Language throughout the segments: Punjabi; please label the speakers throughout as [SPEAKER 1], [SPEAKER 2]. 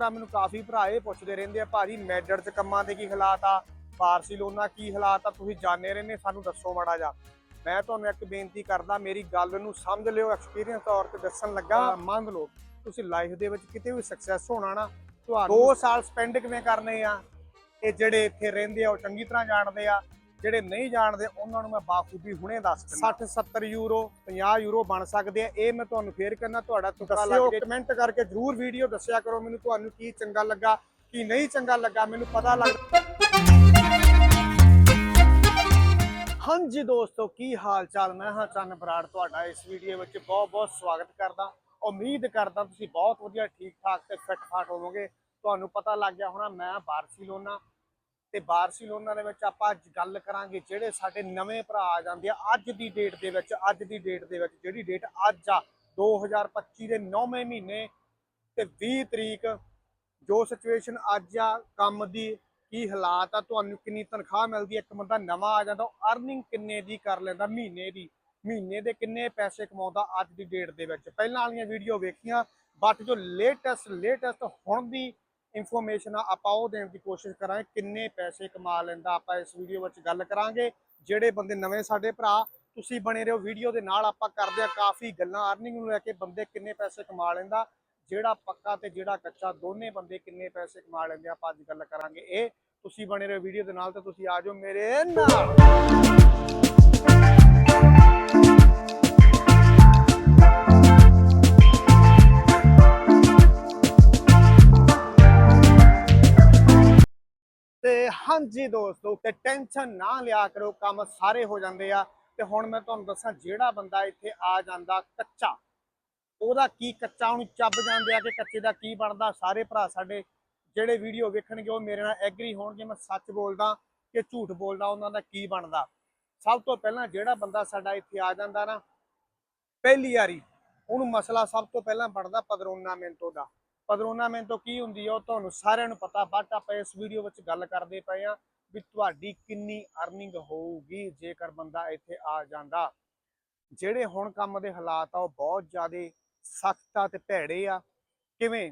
[SPEAKER 1] ਹੋਰ ਆ ਮੈਨੂੰ ਕਾਫੀ ਭਰਾ ਇਹ ਪੁੱਛਦੇ ਰਹਿੰਦੇ ਆ ਭਾਜੀ ਮੈਡਰ ਚ ਕੰਮਾਂ ਦੇ ਕੀ ਹਾਲਾਤ ਆ? ਬਾਰਸੀਲੋਨਾ ਕੀ ਹਾਲਾਤ ਆ? ਤੁਸੀਂ ਜਾਣੇ ਰਹਿੰਦੇ ਸਾਨੂੰ ਦੱਸੋ ਮਾੜਾ ਜਾ ਮੈਂ ਤੁਹਾਨੂੰ ਇੱਕ ਬੇਨਤੀ ਕਰਦਾ ਮੇਰੀ ਗੱਲ ਨੂੰ ਸਮਝ ਲਿਓ ਐਕਸਪੀਰੀਅੰਸ ਤੌਰ ਤੇ ਦੱਸਣ ਲੱਗਾ। ਮੰਨ ਲਓ ਤੁਸੀਂ ਲਾਈਫ ਦੇ ਵਿੱਚ ਕਿਤੇ ਵੀ ਸਕਸੈਸ ਹੋਣਾ ਨਾ ਤੁਹਾਨੂੰ 2 ਸਾਲ ਸਪੈਂਡ ਕਿਵੇਂ ਕਰਨੇ ਆ? ਇਹ ਜਿਹੜੇ ਇੱਥੇ ਰਹਿੰਦੇ ਆ ਉਹ ਚੰਗੀ ਤਰ੍ਹਾਂ ਜਾਣਦੇ ਆ। ਜਿਹੜੇ ਨਹੀਂ ਜਾਣਦੇ ਉਹਨਾਂ ਨੂੰ ਮੈਂ ਬਾਖੂਬੀ ਹੁਣੇ ਦੱਸ ਦਿੰਦਾ। 60 70 ਯੂਰੋ 50 ਯੂਰੋ ਬਣ ਸਕਦੇ ਆ। ਇਹ ਮੈਂ ਤੁਹਾਨੂੰ ਫੇਰ ਕਹਿੰਦਾ ਤੁਹਾਡਾ ਤੁਕਾ ਲੱਗ ਜੇ। ਕਮੈਂਟ ਕਰਕੇ ਜਰੂਰ ਵੀਡੀਓ ਦੱਸਿਆ ਕਰੋ ਮੈਨੂੰ ਤੁਹਾਨੂੰ ਕੀ ਚੰਗਾ ਲੱਗਾ ਕੀ ਨਹੀਂ ਚੰਗਾ ਲੱਗਾ ਮੈਨੂੰ ਪਤਾ ਲੱਗ ਹਾਂਜੀ ਦੋਸਤੋ ਕੀ ਹਾਲ ਚਾਲ ਮੈਂ ਹਾਂ ਚੰਨ ਬਰਾੜ ਤੁਹਾਡਾ ਇਸ ਵੀਡੀਓ ਵਿੱਚ ਬਹੁਤ ਬਹੁਤ ਸਵਾਗਤ ਕਰਦਾ। ਉਮੀਦ ਕਰਦਾ ਤੁਸੀਂ ਬਹੁਤ ਵਧੀਆ ਠੀਕ ਠਾਕ ਤੇ ਫਿੱਟ ਫਾਟ ਹੋਵੋਗੇ। ਤੁਹਾਨੂੰ ਪਤਾ ਲੱਗ ਗਿਆ ਹੋਣਾ ਮੈਂ ਬਾਰਸੀਲੋਨਾ ਤੇ ਬਾਰਸੀਲੋਨਾ ਦੇ ਵਿੱਚ ਆਪਾਂ ਅੱਜ ਗੱਲ ਕਰਾਂਗੇ ਜਿਹੜੇ ਸਾਡੇ ਨਵੇਂ ਭਰਾ ਆ ਜਾਂਦੇ ਆ, ਅੱਜ ਦੀ ਡੇਟ ਦੇ ਵਿੱਚ, ਅੱਜ ਦੀ ਡੇਟ ਦੇ ਵਿੱਚ, ਜਿਹੜੀ ਡੇਟ ਅੱਜ ਆ 2025 ਦੇ 9ਵੇਂ ਮਹੀਨੇ ਤੇ 20 ਤਰੀਕ, ਜੋ ਸਿਚੁਏਸ਼ਨ ਅੱਜ ਆ, ਕੰਮ ਦੀ ਕੀ ਹਾਲਾਤ ਆ, ਤੁਹਾਨੂੰ ਕਿੰਨੀ ਤਨਖਾਹ ਮਿਲਦੀ ਹੈ ਇੱਕ ਬੰਦਾ ਨਵਾਂ ਆ ਜਾਂਦਾ, ਉਹ ਅਰਨਿੰਗ ਕਿੰਨੇ ਦੀ ਕਰ ਲੈਂਦਾ, ਮਹੀਨੇ ਦੀ, ਮਹੀਨੇ ਦੇ ਕਿੰਨੇ ਪੈਸੇ ਕਮਾਉਂਦਾ ਅੱਜ ਦੀ ਡੇਟ ਦੇ ਵਿੱਚ। ਪਹਿਲਾਂ ਵਾਲੀਆਂ ਵੀਡੀਓ ਵੇਖੀਆਂ ਬਟ ਜੋ ਲੇਟੈਸਟ ਲੇਟੈਸਟ ਹੁਣ ਦੀ ਇਨਫੋਰਮੇਸ਼ਨ ਆ, ਆਪਾਂ ਉਹ ਦੇਣ ਦੀ ਕੋਸ਼ਿਸ਼ ਕਰਾਂਗੇ, ਕਿੰਨੇ ਪੈਸੇ ਕਮਾ ਲੈਂਦਾ, ਆਪਾਂ ਇਸ ਵੀਡੀਓ ਵਿੱਚ ਗੱਲ ਕਰਾਂਗੇ। ਜਿਹੜੇ ਬੰਦੇ ਨਵੇਂ ਸਾਡੇ ਭਰਾ, ਤੁਸੀਂ ਬਣੇ ਰਹੋ ਵੀਡੀਓ ਦੇ ਨਾਲ, ਆਪਾਂ ਕਰਦੇ ਆ ਕਾਫੀ ਗੱਲਾਂ ਅਰਨਿੰਗ ਨੂੰ ਲੈ ਕੇ ਬੰਦੇ ਕਿੰਨੇ ਪੈਸੇ ਕਮਾ ਲੈਂਦਾ, ਜਿਹੜਾ ਪੱਕਾ ਤੇ ਜਿਹੜਾ ਕੱਚਾ, ਦੋਨੇ ਬੰਦੇ ਕਿੰਨੇ ਪੈਸੇ ਕਮਾ ਲੈਂਦੇ ਆਪਾਂ ਅੱਜ ਗੱਲ ਕਰਾਂਗੇ। ਇਹ ਤੁਸੀਂ ਬਣੇ ਰਹੋ ਵੀਡੀਓ ਦੇ ਨਾਲ ਤੇ ਤੁਸੀਂ ਆ ਜਾਓ ਮੇਰੇ ਨਾਲ। ਹਾਂਜੀ ਦੋਸਤੋ, ਤੇ ਟੈਨਸ਼ਨ ਨਾ ਲਿਆ ਕਰੋ, ਕੰਮ ਸਾਰੇ ਹੋ ਜਾਂਦੇ ਆ। ਤੇ ਹੁਣ ਮੈਂ ਤੁਹਾਨੂੰ ਦੱਸਾਂ, ਜਿਹੜਾ ਬੰਦਾ ਇੱਥੇ ਆ ਜਾਂਦਾ ਕੱਚਾ, ਉਹਦਾ ਕੀ ਕੱਚਾ, ਉਹਨੂੰ ਚੱਬ ਜਾਂਦੇ ਆ ਕਿ ਕੱਚੇ ਦਾ ਕੀ ਬਣਦਾ? ਸਾਰੇ ਭਰਾ ਸਾਡੇ ਜਿਹੜੇ ਵੀਡੀਓ ਵੇਖਣਗੇ, ਉਹ ਮੇਰੇ ਨਾਲ ਐਗਰੀ ਹੋਣਗੇ। ਮੈਂ ਸੱਚ ਬੋਲਦਾ ਕਿ ਝੂਠ ਬੋਲਦਾ, ਉਹਨਾਂ ਦਾ ਕੀ ਬਣਦਾ? ਸਭ ਤੋਂ ਪਹਿਲਾਂ ਜਿਹੜਾ ਬੰਦਾ ਸਾਡਾ ਇੱਥੇ ਆ ਜਾਂਦਾ ਨਾ, ਪਹਿਲੀ ਵਾਰੀ, ਉਹਨੂੰ ਮਸਲਾ ਸਭ ਤੋਂ ਪਹਿਲਾਂ ਬਣਦਾ ਪਦਰੋਨਾ ਮਿੰਟੋ ਦਾ। ਪਦਰੋਨਾਮੈਂਟੋ ਕੀ ਹੁੰਦੀ ਆ, ਉਹ ਤੁਹਾਨੂੰ ਸਾਰਿਆਂ ਨੂੰ ਪਤਾ ਬਟ ਆਪਾਂ ਇਸ ਵੀਡੀਓ ਵਿੱਚ ਗੱਲ ਕਰਦੇ ਪਏ ਆ ਵੀ ਤੁਹਾਡੀ ਕਿੰਨੀ ਅਰਨਿੰਗ ਹੋਊਗੀ ਜੇਕਰ ਬੰਦਾ ਇੱਥੇ ਆ ਜਾਂਦਾ। ਜਿਹੜੇ ਹੁਣ ਕੰਮ ਦੇ ਹਾਲਾਤ ਆ, ਉਹ ਬਹੁਤ ਜ਼ਿਆਦਾ ਸਖਤ ਆ ਤੇ ਭੈੜੇ ਆ। ਕਿਵੇਂ?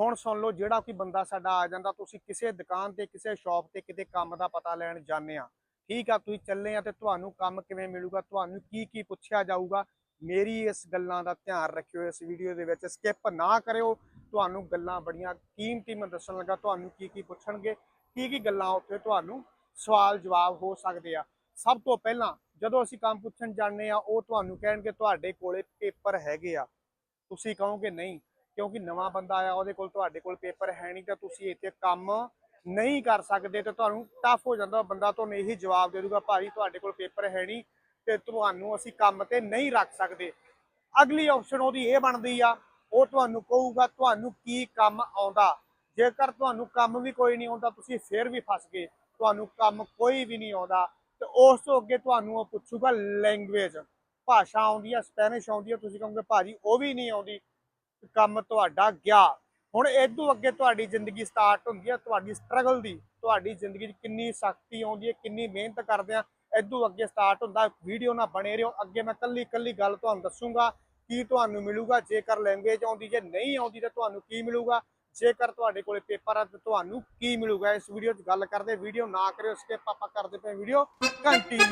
[SPEAKER 1] ਹੁਣ ਸੁਣ ਲਓ, ਜਿਹੜਾ ਕੋਈ ਬੰਦਾ ਸਾਡਾ ਆ ਜਾਂਦਾ, ਤੁਸੀਂ ਕਿਸੇ ਦੁਕਾਨ ਤੇ, ਕਿਸੇ ਸ਼ਾਪ ਤੇ ਕਿਤੇ ਕੰਮ ਦਾ ਪਤਾ ਲੈਣ ਜਾਂਦੇ ਆ। ਠੀਕ ਆ, ਤੁਸੀਂ ਚੱਲੇ ਆ ਤੇ ਤੁਹਾਨੂੰ ਕੰਮ ਕਿਵੇਂ ਮਿਲੂਗਾ, ਤੁਹਾਨੂੰ ਕੀ ਕੀ ਪੁੱਛਿਆ ਜਾਊਗਾ। ਮੇਰੀ ਇਸ ਗੱਲਾਂ ਦਾ ਧਿਆਨ ਰੱਖਿਓ ਇਸ ਵੀਡੀਓ ਦੇ ਵਿੱਚ। ਸਕਿਪ ਨਾ ਕਰਿਓ। ਤੁਹਾਨੂੰ ਗੱਲਾਂ ਬੜੀਆਂ ਕੀਮਤੀ ਮੈਂ ਦੱਸਣ ਲੱਗਾ, ਤੁਹਾਨੂੰ ਕੀ ਕੀ ਪੁੱਛਣਗੇ, ਕੀ ਕੀ ਗੱਲਾਂ ਉੱਥੇ ਤੁਹਾਨੂੰ ਸਵਾਲ ਜਵਾਬ ਹੋ ਸਕਦੇ ਆ। ਸਭ ਤੋਂ ਪਹਿਲਾਂ ਜਦੋਂ ਅਸੀਂ ਕੰਮ ਪੁੱਛਣ ਜਾਂਦੇ ਆ, ਉਹ ਤੁਹਾਨੂੰ ਕਹਿਣਗੇ, ਤੁਹਾਡੇ ਕੋਲੇ ਪੇਪਰ ਹੈਗੇ ਆ। ਤੁਸੀਂ ਕਹੋਗੇ, ਨਹੀਂ, ਕਿਉਂਕਿ ਨਵਾਂ ਬੰਦਾ ਆਇਆ, ਉਹਦੇ ਕੋਲ ਤੁਹਾਡੇ ਕੋਲ ਪੇਪਰ ਹੈ ਨਹੀਂ, ਤਾਂ ਤੁਸੀਂ ਇੱਥੇ ਕੰਮ ਨਹੀਂ ਕਰ ਸਕਦੇ, ਤੇ ਤੁਹਾਨੂੰ ਟਫ ਹੋ ਜਾਂਦਾ ਬੰਦਾ ਤੁਹਾਨੂੰ ਇਹੀ ਜਵਾਬ ਦੇ ਦੂਗਾ ਭਾਈ ਤੁਹਾਡੇ ਕੋਲ ਪੇਪਰ ਹੈ ਨਹੀਂ, ਤੇ ਤੁਹਾਨੂੰ ਅਸੀਂ ਕੰਮ ਤੇ ਨਹੀਂ ਰੱਖ ਸਕਦੇ। ਅਗਲੀ ਆਪਸ਼ਨ ਉਹਦੀ ਇਹ ਬਣਦੀ ਆ ਉਹ ਤੁਹਾਨੂੰ ਕਹੂਗਾ, ਤੁਹਾਨੂੰ ਕੀ ਕੰਮ ਆਉਂਦਾ? ਜੇਕਰ ਤੁਹਾਨੂੰ ਕੰਮ ਵੀ ਕੋਈ ਨਹੀਂ ਆਉਂਦਾ, ਤੁਸੀਂ ਫੇਰ ਵੀ ਫਸ ਗਏ। ਤੁਹਾਨੂੰ ਕੰਮ ਕੋਈ ਵੀ ਨਹੀਂ ਆਉਂਦਾ। ਤੇ ਉਸ ਤੋਂ ਅੱਗੇ ਤੁਹਾਨੂੰ ਉਹ ਪੁੱਛੂਗਾ ਲੈਂਗੁਏਜ ਭਾਸ਼ਾ ਆਉਂਦੀ ਆ ਸਪੈਨਿਸ਼ ਆਉਂਦੀ ਆ, ਤੁਸੀਂ ਕਹੋਗੇ, ਭਾਜੀ, ਉਹ ਵੀ ਨਹੀਂ ਆਉਂਦੀ। ਕੰਮ ਤੁਹਾਡਾ ਗਿਆ। ਹੁਣ ਤੋਂ ਅੱਗੇ ਤੁਹਾਡੀ ਜ਼ਿੰਦਗੀ ਸਟਾਰਟ ਹੁੰਦੀ ਆ, ਤੁਹਾਡੀ ਸਟਰਗਲ ਦੀ। ਤੁਹਾਡੀ ਜ਼ਿੰਦਗੀ 'ਚ ਕਿੰਨੀ ਸਖਤੀ ਆਉਂਦੀ ਹੈ ਕਿੰਨੀ ਮਿਹਨਤ ਕਰਦੇ ਆ ਤੋਂ ਅੱਗੇ ਸਟਾਰਟ ਹੁੰਦਾ। ਵੀਡੀਓ ਨਾ ਬਣੇ ਰਹੋ। ਅੱਗੇ ਮੈਂ ਕੱਲੀ ਕੱਲੀ ਗੱਲ ਤੁਹਾਨੂੰ ਦੱਸੂਗਾ। ਕੀ ਤੁਹਾਨੂੰ ਮਿਲੂਗਾ? ਜੇਕਰ ਲੈਂਗੁਏਜ ਆਉਂਦੀ, ਜੇ ਨਹੀਂ ਆਉਂਦੀ ਤਾਂ ਤੁਹਾਨੂੰ ਕੀ ਮਿਲੂਗਾ? ਜੇਕਰ ਤੁਹਾਡੇ ਕੋਲੇ ਪੇਪਰ ਆ ਤਾਂ ਤੁਹਾਨੂੰ ਕੀ ਮਿਲੂਗਾ? ਇਸ ਵੀਡੀਓ 'ਚ ਗੱਲ ਕਰਦੇ ਵੀਡੀਓ ਨਾ ਕਰਿਓ ਸਕਿਪ ਆਪਾਂ ਕਰਦੇ ਪਏ ਵੀਡੀਓ। ਕੰਟੀਨਿਊ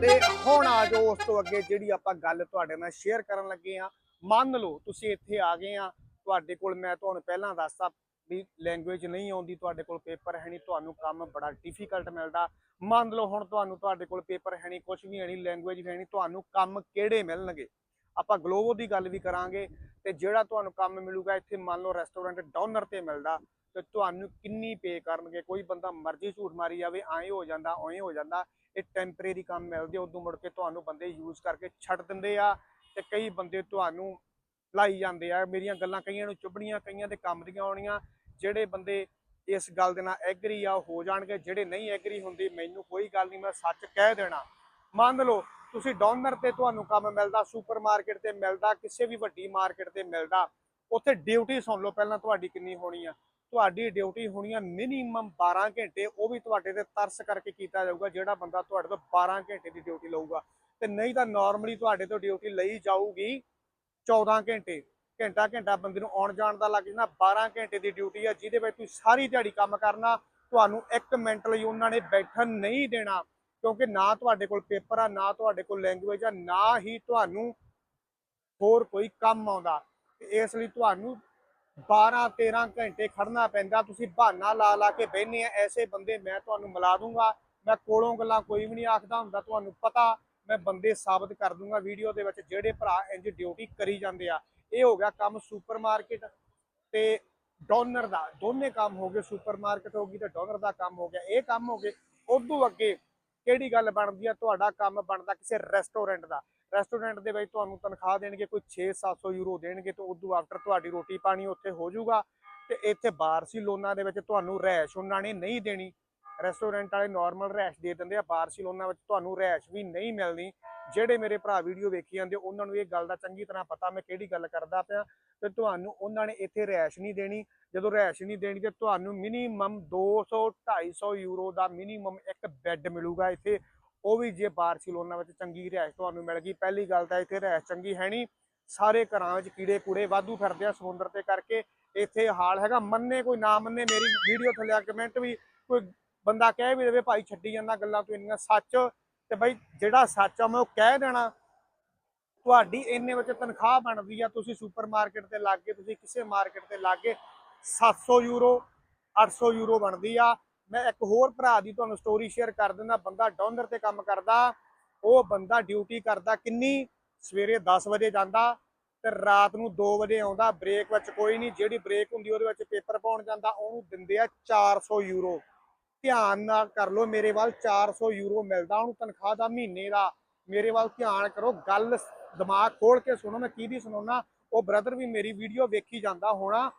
[SPEAKER 1] ਤੇ ਹੁਣ ਆ ਜਾਓ, ਉਸ ਤੋਂ ਅੱਗੇ ਜਿਹੜੀ ਆਪਾਂ ਗੱਲ ਤੁਹਾਡੇ ਨਾਲ ਸ਼ੇਅਰ ਕਰਨ ਲੱਗੇ ਆ ਮੰਨ ਲਓ, ਤੁਸੀਂ ਇੱਥੇ ਆ ਗਏ ਆ ਤੁਹਾਡੇ ਕੋਲ ਮੈਂ ਤੁਹਾਨੂੰ ਪਹਿਲਾਂ ਦੱਸਤਾ ਵੀ ਲੈਂਗੁਏਜ ਨਹੀਂ ਆਉਂਦੀ ਤੁਹਾਡੇ ਕੋਲ ਪੇਪਰ ਹੈ ਨਹੀਂ, ਤੁਹਾਨੂੰ ਕੰਮ ਬੜਾ ਡਿਫਿਕਲਟ ਮਿਲਦਾ। ਮੰਨ ਲਓ ਹੁਣ ਤੁਹਾਨੂੰ ਤੁਹਾਡੇ ਕੋਲ ਪੇਪਰ ਹੈ ਨਹੀਂ ਕੁਝ ਵੀ ਹੈ ਨਹੀਂ ਲੈਂਗੁਏਜ ਹੈ ਨਹੀਂ, ਤੁਹਾਨੂੰ ਕੰਮ ਕਿਹੜੇ ਮਿਲਣਗੇ? ਆਪਾਂ ਗਲੋਬਲ ਦੀ ਗੱਲ ਵੀ ਕਰਾਂਗੇ ਤੇ ਜਿਹੜਾ ਤੁਹਾਨੂੰ ਕੰਮ ਮਿਲੂਗਾ, ਇੱਥੇ ਮੰਨ ਲਓ ਰੈਸਟੋਰੈਂਟ ਡਾਊਨਰ ਤੇ ਮਿਲਦਾ, ਤੇ ਤੁਹਾਨੂੰ ਕਿੰਨੀ ਪੇ ਕਰਨਗੇ? ਕੋਈ ਬੰਦਾ ਮਰਜ਼ੀ ਝੂਠ ਮਾਰੀ ਜਾਵੇ, ਐਂ ਹੋ ਜਾਂਦਾ ਐਂ ਹੋ ਜਾਂਦਾ, ਇਹ ਟੈਂਪਰੇਰੀ ਕੰਮ ਮਿਲਦੇ, ਉਦੋਂ ਮੁੜ ਕੇ ਤੁਹਾਨੂੰ ਬੰਦੇ ਯੂਜ਼ ਕਰਕੇ ਛੱਡ ਦਿੰਦੇ ਆ ਤੇ ਕਈ ਬੰਦੇ ਤੁਹਾਨੂੰ ਲਾਈ ਜਾਂਦੇ ਆ, ਮੇਰੀਆਂ ਗੱਲਾਂ ਕਈਆਂ ਨੂੰ ਚੁੱਭਣੀਆਂ, ਕਈਆਂ ਦੇ ਕੰਮ ਦੀਆਂ ਆਉਣੀਆਂ ਜਿਹੜੇ ਬੰਦੇ ਇਸ ਗੱਲ ਦੇ ਨਾਲ ਐਗਰੀ ਆ, ਉਹ ਹੋ ਜਾਣਗੇ, ਜਿਹੜੇ ਨਹੀਂ ਐਗਰੀ ਹੁੰਦੇ, ਮੈਨੂੰ ਕੋਈ ਗੱਲ ਨਹੀਂ, ਮੈਂ ਸੱਚ ਕਹਿ ਦੇਣਾ। ਮੰਨ ਲਓ, ਤੁਸੀਂ ਡਾਊਨਰ ਤੇ ਤੁਹਾਨੂੰ ਕੰਮ ਮਿਲਦਾ ਸੁਪਰਮਾਰਕਟ ਤੇ ਮਿਲਦਾ, ਕਿਸੇ ਵੀ ਵੱਡੀ ਮਾਰਕੀਟ ਤੇ ਮਿਲਦਾ, ਉੱਥੇ ਡਿਊਟੀ ਸੁਣ ਲਓ, ਪਹਿਲਾਂ ਤੁਹਾਡੀ ਕਿੰਨੀ ਹੋਣੀ ਆ। ਤੁਹਾਡੀ ਡਿਊਟੀ ਹੋਣੀ ਆ ਮਿਨੀਮਮ 12 ਘੰਟੇ, ਉਹ ਵੀ ਤੁਹਾਡੇ ਤੇ ਤਰਸ ਕਰਕੇ ਕੀਤਾ ਜਾਊਗਾ, ਜਿਹੜਾ ਬੰਦਾ ਤੁਹਾਡੇ ਤੋਂ 12 ਘੰਟੇ ਦੀ ਡਿਊਟੀ ਲਊਗਾ। ਤੇ ਨਹੀਂ ਤਾਂ ਨਾਰਮਲੀ ਤੁਹਾਡੇ ਤੋਂ ਡਿਊਟੀ ਲਈ ਜਾਊਗੀ 14 ਘੰਟੇ। ਘੰਟਾ ਘੰਟਾ ਬੰਦੇ ਨੂੰ ਆਉਣ ਜਾਣ ਦਾ ਲੱਗ ਜਾਂਦਾ 12 ਘੰਟੇ ਦੀ ਡਿਊਟੀ ਆ, ਜਿਹਦੇ ਵਿੱਚ ਤੁਸੀਂ ਸਾਰੀ ਦਿਹਾੜੀ ਕੰਮ ਕਰਨਾ, ਤੁਹਾਨੂੰ 1 ਮਿੰਟ ਲਈ ਉਹਨਾਂ ਨੇ ਬੈਠਣ ਨਹੀਂ ਦੇਣਾ, ਕਿਉਂਕਿ ਨਾ ਤੁਹਾਡੇ ਕੋਲ ਪੇਪਰ ਆ, ਨਾ ਤੁਹਾਡੇ ਕੋਲ ਲੈਂਗੁਏਜ ਆ, ਨਾ ਹੀ ਤੁਹਾਨੂੰ ਹੋਰ ਕੋਈ ਕੰਮ ਆਉਂਦਾ। ਇਸ ਲਈ ਤੁਹਾਨੂੰ 12 13 ਘੰਟੇ ਖੜਨਾ ਪੈਂਦਾ, ਤੁਸੀਂ ਬਹਾਨਾ ਲਾ ਲਾ ਕੇ ਬਹਿਨੇ ਆ, ਐਸੇ ਬੰਦੇ ਮੈਂ ਤੁਹਾਨੂੰ ਮਿਲਾ ਦੂੰਗਾ, ਮੈਂ ਕੋਲੋਂ ਗੱਲਾਂ ਕੋਈ ਵੀ ਨਹੀਂ ਆਖਦਾ ਹੁੰਦਾ, ਤੁਹਾਨੂੰ ਪਤਾ, ਮੈਂ ਬੰਦੇ ਸਾਬਤ ਕਰ ਦੂੰਗਾ ਵੀਡੀਓ ਦੇ ਵਿੱਚ, ਜਿਹੜੇ ਭਰਾ ਇੰਜ ਡਿਊਟੀ ਕਰੀ ਜਾਂਦੇ ਆ। ਇਹ ਹੋ ਗਿਆ ਕੰਮ ਸੁਪਰਮਾਰਕਟ ਤੇ ਡੋਨਰ ਦਾ। ਦੋਨੇ ਕੰਮ ਹੋ ਗਏ ਸੁਪਰਮਾਰਕਟ ਹੋ ਗਈ ਤੇ ਡੋਨਰ ਦਾ ਕੰਮ ਹੋ ਗਿਆ। ਇਹ ਕੰਮ ਹੋ ਗਏ, ਉਦੋਂ ਅੱਗੇ ਕਿਹੜੀ ਗੱਲ ਬਣਦੀ ਆ? ਤੁਹਾਡਾ ਕੰਮ ਬਣਦਾ ਕਿਸੇ ਰੈਸਟੋਰੈਂਟ ਦਾ। ਰੈਸਟੋਰੈਂਟ ਦੇ ਵਿੱਚ ਤੁਹਾਨੂੰ ਤਨਖਾਹ ਦੇਣਗੇ, ਕੋਈ 6-700 ਯੂਰੋ ਦੇਣਗੇ ਤੇ ਉਦੋਂ ਆਫਟਰ ਤੁਹਾਡੀ ਰੋਟੀ ਪਾਣੀ ਉੱਥੇ ਹੋ ਜਾਊਗਾ ਤੇ ਇੱਥੇ ਬਾਰਸੀਲੋਨਾ ਦੇ ਵਿੱਚ ਤੁਹਾਨੂੰ ਰਹਿਸ਼ ਉਹਨਾਂ ਨੇ ਨਹੀਂ ਦੇਣੀ। ਰੈਸਟੋਰੈਂਟ ਵਾਲੇ ਨਾਰਮਲ ਰੈਸ਼ ਦੇ ਦਿੰਦੇ ਆ ਬਾਰਸੀਲੋਨਾ ਵਿੱਚ ਤੁਹਾਨੂੰ ਰੈਸ਼ ਵੀ ਨਹੀਂ ਮਿਲਣੀ। ਜਿਹੜੇ ਮੇਰੇ ਭਰਾ ਵੀਡੀਓ ਵੇਖੀ ਜਾਂਦੇ, ਉਹਨਾਂ ਨੂੰ ਇਹ ਗੱਲ ਦਾ ਚੰਗੀ ਤਰ੍ਹਾਂ ਪਤਾ ਮੈਂ ਕਿਹੜੀ ਗੱਲ ਕਰਦਾ ਪਿਆ ਤੇ ਤੁਹਾਨੂੰ ਉਹਨਾਂ ਨੇ ਇੱਥੇ ਰੈਸ਼ ਨਹੀਂ ਦੇਣੀ। ਜਦੋਂ ਰੈਸ਼ ਨਹੀਂ ਦੇਣੀ ਤੇ ਤੁਹਾਨੂੰ ਮਿਨੀਮਮ 200 250 ਯੂਰੋ ਦਾ ਮਿਨੀਮਮ ਇੱਕ ਬੈੱਡ ਮਿਲੂਗਾ ਇੱਥੇ। ਉਹ ਵੀ ਜੇ ਬਾਰਸੀਲੋਨਾ ਵਿੱਚ ਚੰਗੀ ਰਹਿਸ਼ ਤੁਹਾਨੂੰ ਮਿਲ ਗਈ। ਪਹਿਲੀ ਗੱਲ ਤਾਂ ਇੱਥੇ ਰੈਸ਼ ਚੰਗੀ ਹੈ ਨਹੀਂ। ਸਾਰੇ ਘਰਾਂ ਵਿੱਚ ਕੀੜੇ ਕੂੜੇ ਵਾਧੂ ਫਿਰਦੇ ਆ ਸਮੁੰਦਰ ਤੇ ਕਰਕੇ। ਇੱਥੇ ਹਾਲ ਹੈਗਾ, ਮੰਨੇ ਕੋਈ ਨਾ ਮੰਨੇ, ਮੇਰੀ ਵੀਡੀਓ ਥੱਲੇ ਕਮੈਂਟ ਵੀ, ਕੋਈ ਬੰਦਾ ਕਹਿ ਵੀ ਦੇਵੇ ਭਾਈ ਛੱਡੀ ਜਾਂਦਾ ਗੱਲਾਂ ਤੂੰ ਇੰਨੀਆਂ ਸੱਚ ਤੇ ਬਈ ਜਿਹੜਾ ਸੱਚ ਆ, ਮੈਂ ਉਹ ਕਹਿ ਦੇਣਾ। ਤੁਹਾਡੀ ਇੰਨੇ ਵਿੱਚ ਤਨਖਾਹ ਬਣਦੀ ਆ, ਤੁਸੀਂ ਸੁਪਰਮਾਰਕਟ ਤੇ ਲੱਗ ਤੁਸੀਂ ਕਿਸੇ ਮਾਰਕੀਟ ਤੇ ਲੱਗ ਕੇ 700 ਯੂਰੋ 800 ਯੂਰੋ ਬਣਦੀ ਆ। ਮੈਂ ਇੱਕ ਹੋਰ ਭਰਾ ਦੀ ਤੁਹਾਨੂੰ ਸਟੋਰੀ ਸ਼ੇਅਰ ਕਰ ਦਿੰਦਾ, ਬੰਦਾ ਡੋਨਰ ਤੇ ਕੰਮ ਕਰਦਾ, ਉਹ ਬੰਦਾ ਡਿਊਟੀ ਕਰਦਾ, ਕਿੰਨੀ? ਸਵੇਰੇ 10 ਵਜੇ ਜਾਂਦਾ ਤੇ ਰਾਤ ਨੂੰ 2 ਵਜੇ ਆਉਂਦਾ ਬ੍ਰੇਕ ਵਿੱਚ ਕੋਈ ਨਹੀਂ, ਜਿਹੜੀ ਬ੍ਰੇਕ ਹੁੰਦੀ ਉਹਦੇ ਵਿੱਚ ਪੇਪਰ ਪਾਉਣ ਜਾਂਦਾ, ਉਹਨੂੰ ਦਿੰਦੇ ਆ 400 ਯੂਰੋ। ਧਿਆਨ ਨਾਲ ਕਰ ਲਓ, ਮੇਰੇ ਵੱਲ 400 ਯੂਰੋ ਮਿਲਦਾ, ਉਹਨੂੰ ਤਨਖਾਹ ਦਾ ਮਹੀਨੇ ਦਾ, ਮੇਰੇ ਵੱਲ ਧਿਆਨ ਕਰੋ, ਗੱਲ ਦਿਮਾਗ ਖੋਲ ਕੇ ਸੁਣੋ, ਮੈਂ ਕੀ ਕਿਹਦੀ ਸੁਣਾਉਣਾ ਉਹ ਬ੍ਰਦਰ ਵੀ ਮੇਰੀ ਵੀਡੀਓ ਵੇਖੀ ਜਾਂਦਾ ਹੋਣਾ,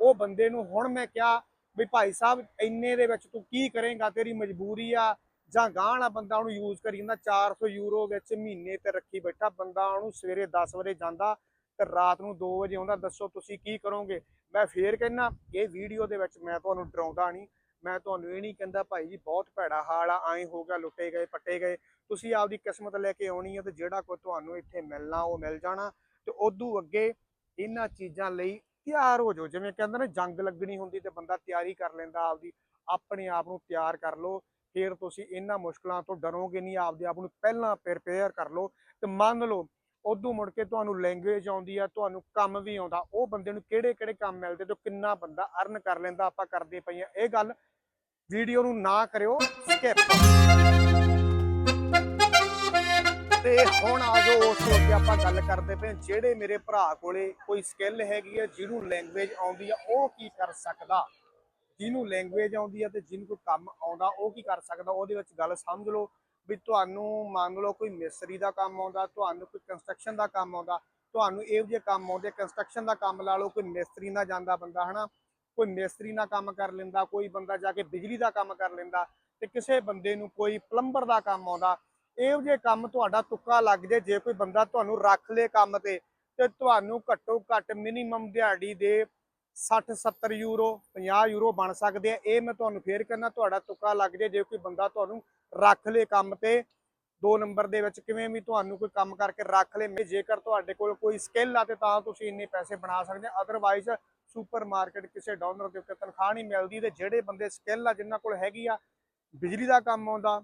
[SPEAKER 1] ਉਹ ਬੰਦੇ ਨੂੰ ਹੁਣ ਮੈਂ ਕਿਹਾ ਵੀ ਭਾਈ ਸਾਹਿਬ, ਇੰਨੇ ਦੇ ਵਿੱਚ ਤੂੰ ਕੀ ਕਰੇਂਗਾ, ਤੇਰੀ ਮਜਬੂਰੀ ਆ, ਜਾਂ ਗਾਂਹ ਵਾਲਾ ਬੰਦਾ ਉਹਨੂੰ ਯੂਜ਼ ਕਰੀ ਜਾਂਦਾ 400 ਯੂਰੋ ਵਿੱਚ ਮਹੀਨੇ ਤੇ ਰੱਖੀ ਬੈਠਾ, ਬੰਦਾ ਉਹਨੂੰ ਸਵੇਰੇ 10 ਵਜੇ ਜਾਂਦਾ ਤੇ ਰਾਤ ਨੂੰ 2 ਵਜੇ ਆਉਂਦਾ, ਦੱਸੋ ਤੁਸੀਂ ਕੀ ਕਰੋਗੇ? ਮੈਂ ਫੇਰ ਕਹਿੰਨਾ, ਇਹ ਵੀਡੀਓ ਦੇ ਵਿੱਚ ਮੈਂ ਤੁਹਾਨੂੰ ਡਰਾਉਂਦਾ ਨਹੀਂ ਮੈਂ ਤੁਹਾਨੂੰ ਇਹ ਨਹੀਂ ਕਹਿੰਦਾ ਭਾਈ ਜੀ, ਬਹੁਤ ਭੈੜਾ ਹਾਲ ਆ, ਐਂ ਹੋ ਗਿਆ, ਲੁੱਟੇ ਗਏ, ਪੱਟੇ ਗਏ। ਤੁਸੀਂ ਆਪਦੀ ਕਿਸਮਤ ਲੈ ਕੇ ਆਉਣੀ ਹੈ ਤੇ ਜਿਹੜਾ ਕੋਈ ਤੁਹਾਨੂੰ ਇੱਥੇ ਮਿਲਣਾ, ਉਹ ਮਿਲ ਜਾਣਾ ਤੇ ਉਦੋਂ ਅੱਗੇ ਇਹਨਾਂ ਚੀਜ਼ਾਂ ਲਈ ਤਿਆਰ ਹੋ ਜਾਓ। ਜਿਵੇਂ ਕਹਿੰਦੇ ਨੇ, ਜੰਗ ਲੱਗਣੀ ਹੁੰਦੀ ਤੇ ਬੰਦਾ ਤਿਆਰੀ ਕਰ ਲੈਂਦਾ ਆਪਦੀ, ਆਪਣੇ ਆਪ ਨੂੰ ਤਿਆਰ ਕਰ ਲਓ। ਫਿਰ ਤੁਸੀਂ ਇਹਨਾਂ ਮੁਸ਼ਕਲਾਂ ਤੋਂ ਡਰੋਗੇ ਨਹੀਂ, ਆਪਦੇ ਆਪ ਨੂੰ ਪਹਿਲਾਂ ਪ੍ਰਿਪੇਅਰ ਕਰ ਲਓ ਤੇ ਮੰਨ ਲਓ ਉਦੋਂ ਮੁੜ ਕੇ ਤੁਹਾਨੂੰ ਲੈਂਗੁਏਜ ਆਉਂਦੀ ਆ, ਤੁਹਾਨੂੰ ਕੰਮ ਵੀ ਆਉਂਦਾ, ਉਹ ਬੰਦੇ ਨੂੰ ਕਿਹੜੇ ਕਿਹੜੇ ਕੰਮ ਮਿਲਦੇ ਤੇ ਕਿੰਨਾ ਬੰਦਾ ਅਰਨ ਕਰ ਲੈਂਦਾ, ਆਪਾਂ ਕਰਦੇ ਪਏ ਆ। ਇਹ ਗੱਲ ਵੀਡੀਓ ਨੂੰ ਨਾ ਕਰਿਓ ਸਕਿਪ ਤੇ ਹੁਣ ਆ ਜਾਓ, ਉਸ ਤੋਂ ਆਪਾਂ ਗੱਲ ਕਰਦੇ ਪਏ ਜਿਹੜੇ ਮੇਰੇ ਭਰਾ ਕੋਲੇ ਕੋਈ ਸਕਿੱਲ ਹੈਗੀ ਹੈ ਜਿਹਨੂੰ ਲੈਂਗੁਏਜ ਆਉਂਦੀ ਆ, ਉਹ ਕੀ ਕਰ ਸਕਦਾ? ਜਿਹਨੂੰ ਲੈਂਗੁਏਜ ਆਉਂਦੀ ਆ ਤੇ ਜਿਹਨੂੰ ਕੋਈ ਕੰਮ ਆਉਂਦਾ, ਉਹ ਕੀ ਕਰ ਸਕਦਾ? ਉਹਦੇ ਵਿੱਚ ਗੱਲ ਸਮਝ ਲਓ ਵੀ ਤੁਹਾਨੂੰ ਮੰਨ ਲਓ ਕੋਈ ਮਿਸਤਰੀ ਦਾ ਕੰਮ ਆਉਂਦਾ, ਤੁਹਾਨੂੰ ਕੋਈ ਕੰਸਟਰਕਸ਼ਨ ਦਾ ਕੰਮ ਆਉਂਦਾ, ਤੁਹਾਨੂੰ ਇਹੋ ਜਿਹੇ ਕੰਮ ਆਉਂਦੇ ਕੰਸਟਰਕਸ਼ਨ ਦਾ ਕੰਮ ਲਾ ਲਓ, ਕੋਈ ਮਿਸਤਰੀ ਨਾਲ ਜਾਂਦਾ ਬੰਦਾ, ਹਨਾ? ਕੋਈ ਮਿਸਤਰੀ ਨਾਲ ਕੰਮ ਕਰ ਲੈਂਦਾ, ਕੋਈ ਬੰਦਾ ਜਾ ਕੇ ਬਿਜਲੀ ਦਾ ਕੰਮ ਕਰ ਲੈਂਦਾ ਤੇ ਕਿਸੇ ਬੰਦੇ ਨੂੰ ਕੋਈ ਪਲੰਬਰ ਦਾ ਕੰਮ ਆਉਂਦਾ, ਇਹੋ ਜਿਹੇ ਕੰਮ ਤੁਹਾਡਾ ਤੁੱਕਾ ਲੱਗ ਜੇ ਜੇ ਕੋਈ ਬੰਦਾ ਤੁਹਾਨੂੰ ਰੱਖ ਲੇ ਕੰਮ ਤੇ ਤੇ ਤੁਹਾਨੂੰ ਘੱਟੋ ਘੱਟ ਮਿਨੀਮਮ ਦਿਹਾੜੀ ਦੇ 60 70 ਯੂਰੋ 50 ਯੂਰੋ ਬਣ ਸਕਦੇ ਆ। ਇਹ ਮੈਂ ਤੁਹਾਨੂੰ ਫੇਰ ਕਹਿੰਦਾ, ਤੁਹਾਡਾ ਤੁੱਕਾ ਲੱਗ ਜੇ ਜੇ ਕੋਈ ਬੰਦਾ ਤੁਹਾਨੂੰ ਰੱਖ ਲੇ ਕੰਮ ਤੇ, ਦੋ ਨੰਬਰ ਦੇ ਵਿੱਚ ਕਿਵੇਂ ਵੀ ਤੁਹਾਨੂੰ ਕੋਈ ਕੰਮ ਕਰਕੇ ਰੱਖ ਲੇ, ਜੇਕਰ ਤੁਹਾਡੇ ਕੋਲ ਕੋਈ ਸਕਿੱਲ ਆ ਤੇ ਤਾਂ ਤੁਸੀਂ ਇੰਨੇ ਪੈਸੇ ਬਣਾ ਸਕਦੇ ਆ। ਅਦਰਵਾਈਜ਼ ਸੁਪਰ ਸੁਪਰਮਾਰਕਟ ਕਿਸੇ ਡਾਲਰ ਦੇ ਉੱਤੇ ਤਨਖਾਹ ਨਹੀਂ ਮਿਲਦੀ ਤੇ ਜਿਹੜੇ ਬੰਦੇ ਸਕਿੱਲ ਆ ਜਿਨ੍ਹਾਂ ਕੋਲ ਹੈਗੀ ਆ, ਬਿਜਲੀ ਦਾ ਕੰਮ ਆਉਂਦਾ,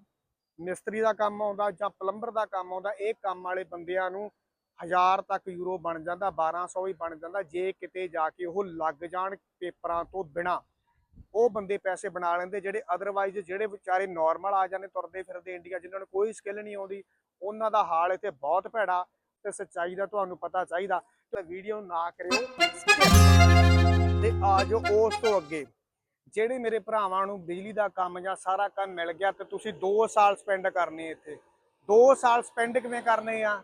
[SPEAKER 1] ਮਿਸਤਰੀ ਦਾ ਕੰਮ ਆਉਂਦਾ ਜਾਂ ਪਲੰਬਰ ਦਾ ਕੰਮ ਆਉਂਦਾ, ਇਹ ਕੰਮ ਵਾਲੇ ਬੰਦਿਆਂ ਨੂੰ 1000 ਤੱਕ ਯੂਰੋ ਬਣ ਜਾਂਦਾ 1200 ਵੀ ਬਣ ਜਾਂਦਾ, ਜੇ ਕਿਤੇ ਜਾ ਕੇ ਉਹ ਲੱਗ ਜਾਣ ਪੇਪਰਾਂ ਤੋਂ ਬਿਨਾ ਉਹ ਬੰਦੇ ਪੈਸੇ ਬਣਾ ਲੈਂਦੇ ਜਿਹੜੇ ਅਦਰਵਾਈਜ਼ ਜਿਹੜੇ ਵਿਚਾਰੇ ਨਾਰਮਲ ਆ ਜਾਂਦੇ, ਤੁਰਦੇ ਫਿਰਦੇ ਇੰਡੀਆ ਜਿਨ੍ਹਾਂ ਨੂੰ ਕੋਈ ਸਕਿੱਲ ਨਹੀਂ ਆਉਂਦੀ, ਉਹਨਾਂ ਦਾ ਹਾਲ ਇੱਥੇ ਬਹੁਤ ਭੈੜਾ ਤੇ ਸੱਚਾਈ ਦਾ ਤੁਹਾਨੂੰ ਪਤਾ ਚਾਹੀਦਾ ਤੇ ਵੀਡੀਓ ਨਾ ਕਰਿਓ। ਤੇ ਆ ਜਾਓ ਉਸ ਤੋਂ ਅੱਗੇ। ਜਿਹੜੇ ਮੇਰੇ ਭਰਾਵਾਂ ਨੂੰ ਬਿਜਲੀ ਦਾ ਕੰਮ ਜਾਂ ਸਾਰਾ ਕੰਮ ਮਿਲ ਗਿਆ ਤੇ ਤੁਸੀਂ 2 ਸਾਲ ਸਪੈਂਡ ਕਰਨੇ ਇੱਥੇ। 2 ਸਾਲ ਸਪੈਂਡ ਕਿਵੇਂ ਕਰਨੇ ਆ?